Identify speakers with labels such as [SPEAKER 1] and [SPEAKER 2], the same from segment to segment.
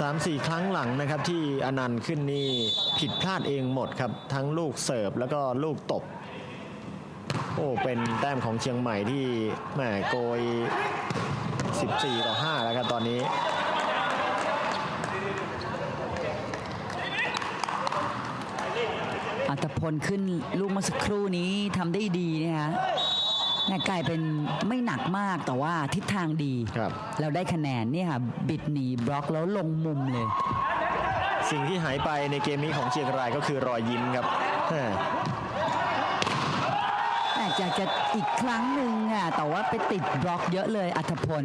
[SPEAKER 1] สามสี่ครั้งหลังนะครับที่อนันต์ขึ้นนี่ผิดพลาดเองหมดครับทั้งลูกเสิร์ฟแล้วก็ลูกตบ โอ้เป็นแต้มของเชียงใหม่ที่แหมโกย 14 ต่อ 5 แล้วครับตอนนี้
[SPEAKER 2] อัตพลขึ้นลูกเมื่อสักครู่นี้ทำได้ดีนะคะ น่ากลายเป็นไม่หนักมากแต่ว่าทิศทางดี
[SPEAKER 1] ครับ
[SPEAKER 2] เราได้คะแนนเนี่ยค่ะ บิดหนีบล็อกแล้วลงมุมเลย
[SPEAKER 1] สิ่งที่หายไปในเกมนี้ของเชียงรายก็คือรอยยิ้มครับแหม
[SPEAKER 2] แต่อยากจะอีกครั้งหนึ่งค่ะแต่ว่าไปติดบล็อกเยอะเลยอัธพล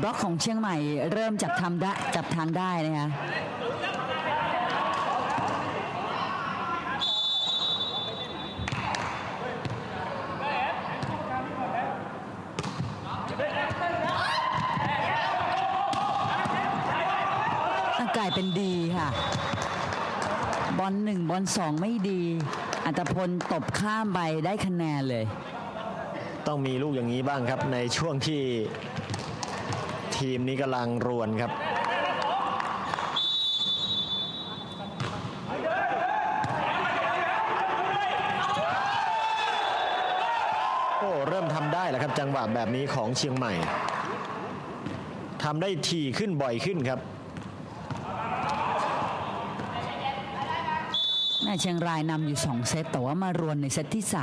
[SPEAKER 2] บล็อกของเชียงใหม่เริ่มจับทำได้จับทางได้นะคะ กลายเป็นดีค่ะ บอลหนึ่งบอลสองไม่ดี อัตพลตบข้ามไปได้คะแนนเลย
[SPEAKER 1] ต้องมีลูกอย่างนี้บ้างครับ ในช่วงที่ทีมนี้กำลังรวนครับโอ้เริ่มทำได้แล้วครับจังหวะแบบนี้ของเชียงใหม่ทำได้ทีขึ้นบ่อยขึ้นครับ
[SPEAKER 2] แม่เชียงรายนำอยู่ 2 เซต แต่ว่ามารวนในเซตที่3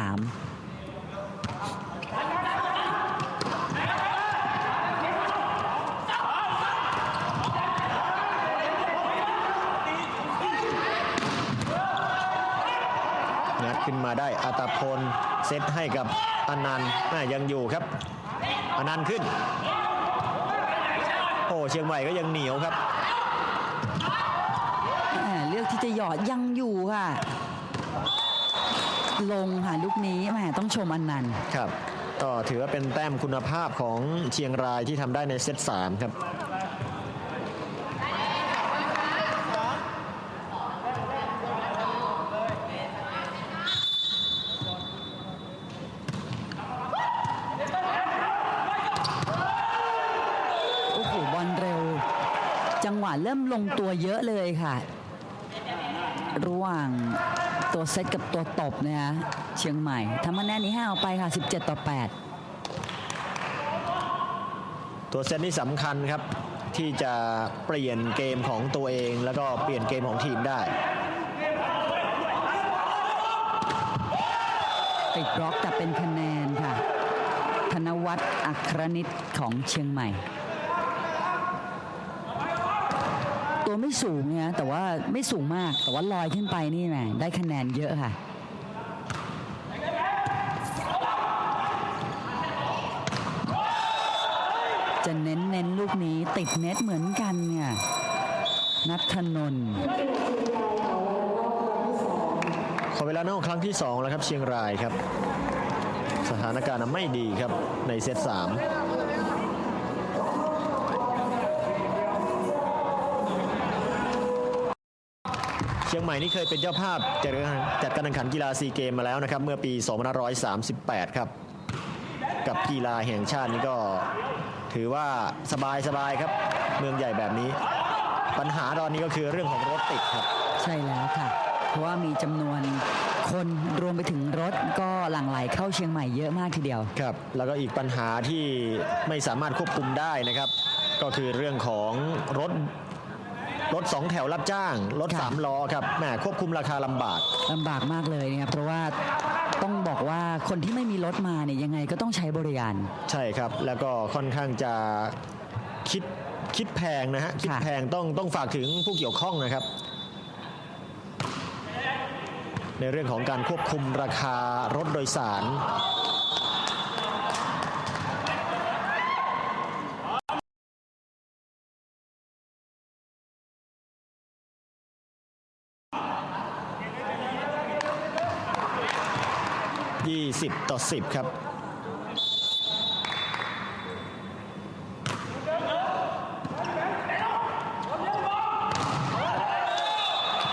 [SPEAKER 1] งัดขึ้นมาได้อัตพลเซตให้กับอนันต์อะยังอยู่ครับ อนันต์ขึ้น โอ้เชียงใหม่ก็ยังเหนียวครับ
[SPEAKER 2] เลือกที่จะหยอดยังอยู่ค่ะ ลงค่ะลูกนี้แหมต้องชมอันนันต์
[SPEAKER 1] ครับก็ถือว่าเป็นแต้มคุณภาพของเชียงรายที่ทำได้ในเซต3ครับ
[SPEAKER 2] โอ้โหบอลเร็วจังหวะเริ่มลงตัวเยอะเลยค่ะ ระหว่างตัวเซตกับตัวตบเนยนะเชียงใหม่ทำคะแนนนี้ให้เอาไปค่ะ 17 ต่อ 8
[SPEAKER 1] ตัวเซตนี่สำคัญครับ ที่จะเปลี่ยนเกมของตัวเอง แล้วก็เปลี่ยนเกมของทีมได้
[SPEAKER 2] ติดบล็อกแต่เป็นคะแนนค่ะ ธนวัฒน์อัครนิตของเชียงใหม่ ตัวไม่สูงเนี่ยแต่ว่าไม่สูงมาก แต่ว่าลอยขึ้นไปนี่แหมได้คะแนนเยอะค่ะจะเน้นเน้นลูกนี้ติดเน็ตเหมือนกันเนี่ยนัทธนนท์
[SPEAKER 1] ขอเวลานอกครั้งที่ 2 แล้วครับเชียงรายครับ สถานการณ์ไม่ดีครับในเซต3เชียงใหม่นี่เคยเป็นเจ้าภาพจัดการจัดการแข่งขันกีฬาซีเกมมาแล้วนะครับ เมื่อปี 2538 ครับ กับกีฬาแห่งชาตินี่ก็ถือว่าสบายสบายๆครับ เมืองใหญ่แบบนี้ ปัญหาตอนนี้ก็คือเรื่องของรถติดครับ
[SPEAKER 2] ใช่แล้วค่ะ เพราะว่ามีจำนวนคนรวมไปถึงรถก็หลั่งไหลเข้าเชียงใหม่เยอะมากทีเดียว
[SPEAKER 1] ครับ แล้วก็อีกปัญหาที่ไม่สามารถควบคุมได้นะครับ ก็คือเรื่องของรถ รถสองแถวรับจ้าง รถ
[SPEAKER 2] ค่ะ
[SPEAKER 1] สามล้อครับแหมควบคุมราคาลำบาก
[SPEAKER 2] ลำบากมากเลยนะครับ เพราะว่าต้องบอกว่าคนที่ไม่มีรถมาเนี่ยยังไงก็ต้องใช้บริการ
[SPEAKER 1] ใช่ครับ แล้วก็ค่อนข้างจะคิดคิดแพงนะฮะ คิด
[SPEAKER 2] ค่ะ
[SPEAKER 1] แพงต้องต้องฝากถึงผู้เกี่ยวข้องนะครับ ในเรื่องของการควบคุมราคารถโดยสาร 20 ต่อ 10 ครับ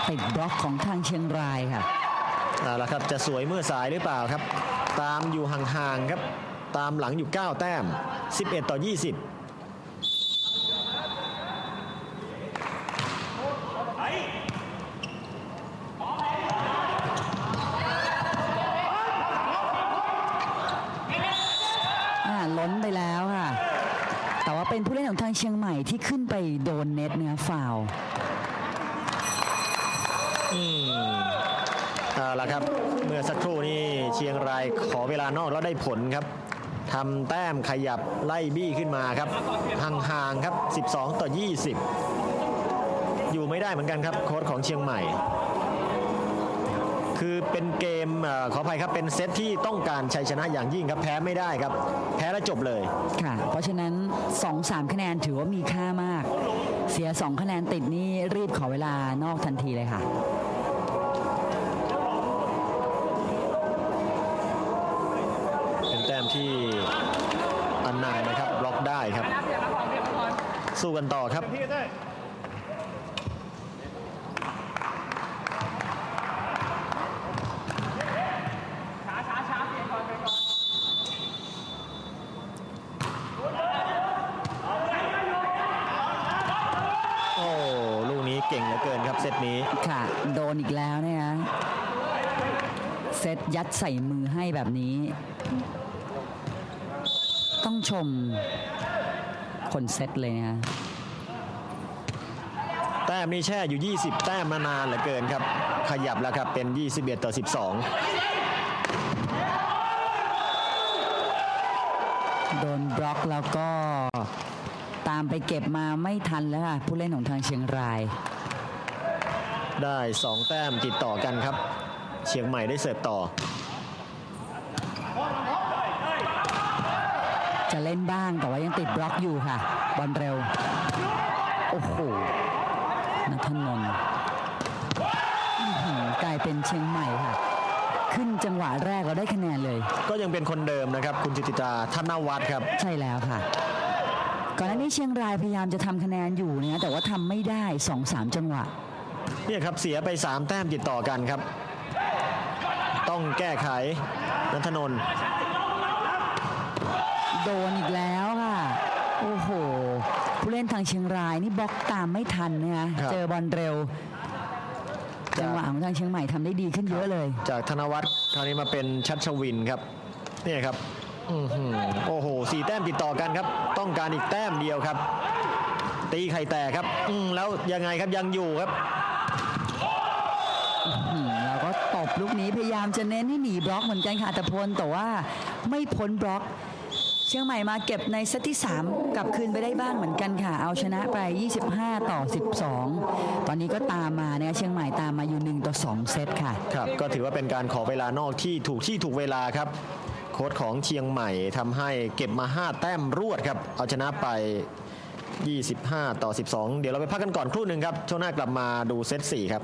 [SPEAKER 2] ติดบล็อกของทางเชียงรายค่ะ
[SPEAKER 1] เอาละครับ จะสวยเมื่อสายหรือเปล่าครับ ตามอยู่ห่างๆครับ ตามหลังอยู่ 9 แต้ม 11 ต่อ 20
[SPEAKER 2] ทาง เชียงใหม่ที่ขึ้นไปโดนเน็ตเนี่ยฟาว
[SPEAKER 1] อืมเอาละครับ เมื่อสักครู่นี้เชียงรายขอเวลานอกแล้วได้ผลครับทำแต้มขยับไล่บี้ขึ้นมาครับห่างๆครับ 12 ต่อ 20 อยู่ไม่ได้เหมือนกันครับ โค้ชของเชียงใหม่ คือเป็นเกมเออขออภัยครับเป็นเซตที่ต้องการชัยชนะอย่างยิ่งครับแพ้ไม่ได้ครับ แพ้แล้วจบเลย
[SPEAKER 2] ค่ะเพราะฉะนั้น 2-3 คะแนนถือว่ามีค่ามาก เสีย 2 คะแนนติดนี่รีบขอเวลานอกทันทีเลยค่ะ
[SPEAKER 1] เป็นแต้มที่อันนันต์นะครับบล็อกได้ครับ สู้กันต่อครับ โอ้ลูกนี้เก่งเหลือเกินครับเซตนี้
[SPEAKER 2] ค่ะ โดนอีกแล้ว เนี่ยนะเซตยัดใส่มือให้แบบนี้ ต้องชมคนเซตเลยนะ
[SPEAKER 1] แต้มนี้แช่อยู่ 20 แต้มมานานเหลือเกินครับ ขยับแล้วครับเป็น 21 ต่อ
[SPEAKER 2] โดนบล็อกแล้วก็ตามไปเก็บมาไม่ทันแล้วค่ะผู้เล่นของทางเชียงราย
[SPEAKER 1] 12 ได้ 2 แต้มติดต่อกันครับ เชียงใหม่ได้เสิร์ฟต่อ
[SPEAKER 2] จะเล่นบ้างแต่ว่ายังติดบล็อกอยู่ค่ะ บอลเร็ว โอ้โหนัทนนท์อื้อหือกลายเป็นเชียงใหม่ค่ะ ขึ้นจังหวะแรกเราได้คะแนนเลย
[SPEAKER 1] ก็ยังเป็นคนเดิมนะครับ คุณจิติตาธนวัฒน์ครับ
[SPEAKER 2] ใช่แล้วค่ะก่อนหน้านี้เชียงรายพยายามจะทำคะแนนอยู่นะแต่ว่าทำไม่ได้สองสามจังหวะ
[SPEAKER 1] เนี่ยครับเสียไป 3 แต้มติดต่อกันครับ ต้องแก้ไขนัทนนท์
[SPEAKER 2] โดนอีกแล้วค่ะ โอ้โห ผู้เล่นทางเชียงรายนี่บล็อกตามไม่ทันนะคะเจอบอลเร็วจังหวะของทางเชียงใหม่ทำได้ดีขึ้นเยอะเลย
[SPEAKER 1] จากธนวัฒน์คราวนี้มาเป็นชัชวินครับเนี่ยครับอื้อหือโอ้โหสี่แต้มติดต่อกันครับ ต้องการอีกแต้มเดียวครับ ตีไข่แตกครับอืมแล้วยังไงครับยังอยู่ครับ
[SPEAKER 2] อืมแล้วก็ตบ ลูกนี้พยายามจะเน้นให้หนีบล็อกเหมือนกันค่ะอัตพลแต่ว่าไม่พ้นบล็อก เชียงใหม่มาเก็บในเซตที่ 3 กลับคืนไปได้บ้างเหมือนกันค่ะ เอาชนะไป 25 ต่อ 12 ตอนนี้ก็ตามมาเนี่ยเชียงใหม่ตามมาอยู่ 1 ต่อ 2 เซตค่ะ
[SPEAKER 1] ครับ ก็ถือว่าเป็นการขอเวลานอกที่ถูกที่ถูกเวลาครับโค้ชของเชียงใหม่ทำให้เก็บมา 5 แต้มรวดครับ เอาชนะไป 25 ต่อ 12 เดี๋ยวเราไปพักกันก่อนครู่หนึ่งครับช่วงหน้ากลับมาดูเซต4ครับ